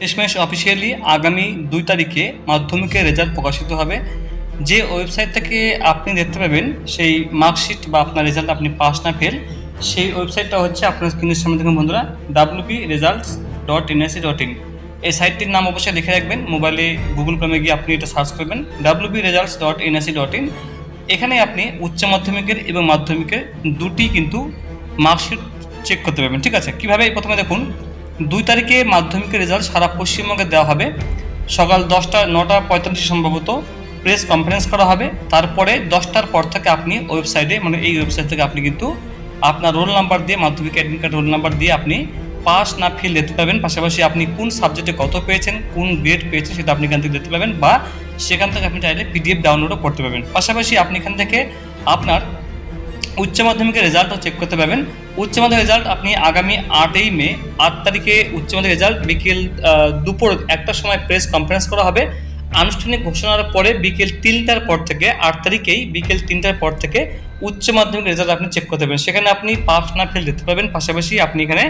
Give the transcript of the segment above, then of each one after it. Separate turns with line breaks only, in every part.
শেষমেশ অফিসিয়ালি আগামী দুই তারিখে মাধ্যমিকের রেজাল্ট প্রকাশিত হবে। যে ওয়েবসাইট থেকে আপনি দেখতে পাবেন, সেই মার্কশিট বা আপনার রেজাল্ট আপনি পাস না ফেল সেই ওয়েবসাইটটা হচ্ছে আপনার স্ক্রিনের সামনে দেখুন বন্ধুরা WP results dot NAC dot in এই সাইটটির নাম অবশ্যই লিখে রাখবেন মোবাইলে গুগল ক্রমে গিয়ে আপনি এটা সার্চ করবেন WP results dot NAC dot in এখানে আপনি উচ্চ মাধ্যমিকের এবং মাধ্যমিকের দুটি কিন্তু মার্কশিট চেক করতে পারবেন, ঠিক আছে? কীভাবে প্রথমে দেখুন দুই তারিখে মাধ্যমিকের রেজাল্ট সারা পশ্চিমবঙ্গে দেওয়া হবে। সকাল দশটা, নটা পঁয়তাল্লিশ সম্ভবত প্রেস কনফারেন্স করা হবে। তারপরে দশটার পর থেকে আপনি ওয়েবসাইটে মানে এই ওয়েবসাইট থেকে আপনি কিন্তু আপনার রোল নাম্বার দিয়ে, মাধ্যমিক অ্যাডমিট কার্ড রোল নাম্বার দিয়ে আপনি পাস না ফেল দেখতে পাবেন। পাশাপাশি আপনি কোন সাবজেক্টে কত পেয়েছেন, কোন গ্রেড পেয়েছেন সেটা আপনি এখান থেকে দেখতে পাবেন বা সেখান থেকে আপনি চাইলে পিডিএফ ডাউনলোডও করতে পারবেন। পাশাপাশি আপনি এখান থেকে আপনার উচ্চ মাধ্যমিকের রেজাল্টও চেক করতে পারবেন। উচ্চ মাধ্যমিক রেজাল্ট আপনি আগামী আটই মে, আট তারিখে উচ্চ মাধ্যমিক রেজাল্ট বিকেল দুপুর একটার সময় প্রেস কনফারেন্স করা হবে। আনুষ্ঠানিক ঘোষণার পরে বিকেল তিনটার পর থেকে, আট তারিখেই বিকেল তিনটার পর থেকে উচ্চ মাধ্যমিক রেজাল্ট আপনি চেক করতে পারবেন। সেখানে আপনি পাস না ফেল দেখতে পাবেন পাশাপাশি আপনি এখানে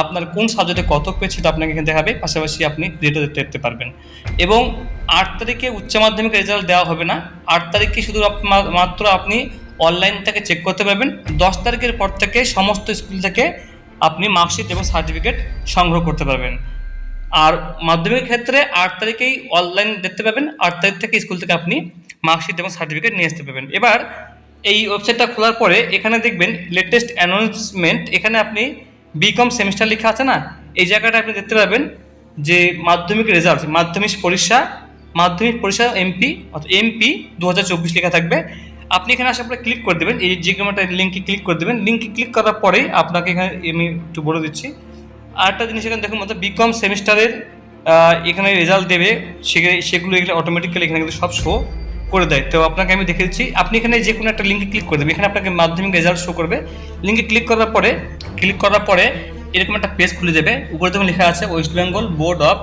আপনার কোন সাবজেক্টে কত পেয়েছে সেটা আপনাকে এখানে দেখাবে। পাশাপাশি আপনি দেখতে দেখতে পারবেন। এবং আট তারিখে উচ্চ মাধ্যমিক রেজাল্ট দেওয়া হবে না। আট তারিখে শুধু মাত্র আপনি অনলাইন থেকে চেক করতে পারবেন। দশ তারিখের পর থেকে সমস্ত স্কুল থেকে আপনি মার্কশিট এবং সার্টিফিকেট সংগ্রহ করতে পারবেন। আর মাধ্যমিক ক্ষেত্রে আট তারিখেই অনলাইন দেখতে পাবেন। আট তারিখ থেকে স্কুল থেকে আপনি মার্কশিট এবং সার্টিফিকেট নিয়ে আসতে পারবেন। এবার এই ওয়েবসাইটটা খোলার পরে এখানে দেখবেন লেটেস্ট অ্যানাউন্সমেন্ট এখানে আপনি বিকম সেমিস্টার লেখা আছে না? এই জায়গাটা আপনি দেখতে পাবেন যে মাধ্যমিক রেজাল্ট মাধ্যমিক পরীক্ষা মাধ্যমিক পরীক্ষা এমপি অর্থাৎ এমপি দু হাজার চব্বিশ লেখা থাকবে। আপনি এখানে আসার পরে ক্লিক করে দেবেন, এই একটা লিঙ্কে ক্লিক করে দেবেন। লিঙ্কে ক্লিক করার পরেই আপনাকে এখানে আমি একটু বলে দিচ্ছি। আরেকটা জিনিস এখানে দেখুন মতো বিকম সেমিস্টারের এখানে রেজাল্ট দেবে সেগুলো এগুলো অটোমেটিক্যালি এখানে কিন্তু সব শো করে দেয়। তো আপনাকে আমি দেখে দিচ্ছি, আপনি এখানে যে কোনো একটা লিঙ্কে ক্লিক করে দেবেন। এখানে আপনাকে মাধ্যমিক রেজাল্ট শো করবে। লিঙ্কে ক্লিক করার পরে ক্লিক করার পরে এরকম একটা পেজ খুলে যাবে উপরে দেখুন লেখা আছে West Bengal board of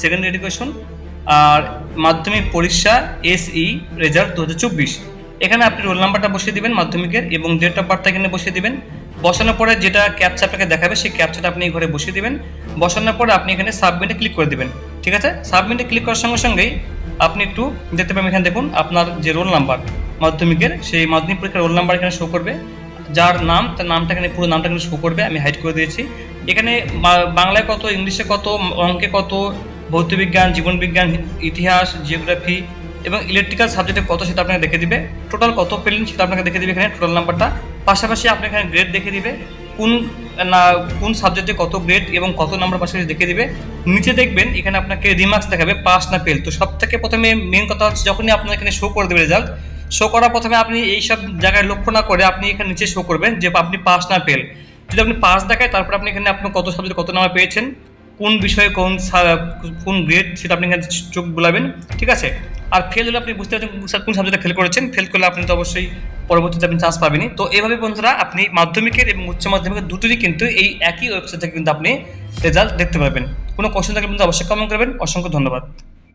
secondary education আর মাধ্যমিক পরীক্ষা এসই রেজাল্ট দু হাজার চব্বিশ। এখানে আপনি রোল নাম্বারটা বসিয়ে দিবেন মাধ্যমিকের এবং ডেট অফ বার্থটা এখানে বসিয়ে দিবেন। বসানোর পরে যেটা ক্যাপচা আপনাকে দেখাবে, সেই ক্যাপচাটা আপনি ঘরে বসিয়ে দিবেন। বসানোর পরে আপনি এখানে সাবমিটে ক্লিক করে দিবেন, ঠিক আছে? সাবমিটে ক্লিক করার সঙ্গে সঙ্গেই আপনি একটু দেখতে পাবেন এখানে দেখুন, আপনার যে রোল নাম্বার মাধ্যমিকের, সেই মাধ্যমিক পরীক্ষার রোল নাম্বার এখানে শো করবে। যার নাম, তার নামটা এখানে, পুরো নামটা এখানে শো করবে, আমি হাইড করে দিয়েছি। এখানে বাংলায় কত, ইংলিশে কত, অঙ্কে কত ভৌতবিজ্ঞান জীবনবিজ্ঞান ইতিহাস জিওগ্রাফি এবং ইলেকট্রিক্যাল সাবজেক্টে কত সেটা আপনাকে দেখে দিবে। টোটাল কত পেলেন সেটা আপনাকে দেখে দিবে এখানে টোটাল নাম্বারটা পাশাপাশি আপনি এখানে গ্রেড দেখে দিবে, কোন, না, কোন সাবজেক্টে কত গ্রেড এবং কত নাম্বার পাশাপাশি দেখে দিবে। নিচে দেখবেন এখানে আপনাকে রিমার্কস দেখাবে পাস না ফেল তো সব থেকে প্রথমে মেন কথা হচ্ছে যখনই আপনার এখানে শো করে দেবে রেজাল্ট শো করার প্রথমে আপনি এই সব জায়গায় লক্ষ্য না করে আপনি এখানে নিচে শো করবেন যে আপনি পাস না ফেল যদি আপনি পাস দেখায় তারপর আপনি এখানে আপনি কত সাবজেক্টে কত নাম্বার পেয়েছেন কোন বিষয়ে কোন কোন গ্রেড সেটা আপনি চোখ বোলাবেন, ঠিক আছে? আর ফেল হলে আপনি বুঝতে পারছেন কোন সাবজেক্টে ফেল করেছেন ফেল করলে আপনি তো অবশ্যই পরবর্তীতে আপনি চান্স পাবেনি তো এইভাবে বন্ধুরা আপনি মাধ্যমিকের এবং উচ্চ মাধ্যমিকের দুটোরই কিন্তু এই একই ওয়েবসাইট থেকে কিন্তু আপনি রেজাল্ট দেখতে পাবেন কোনো কোশ্চেন থাকলে কিন্তু অবশ্যই কমেন্ট করবেন। অসংখ্য ধন্যবাদ।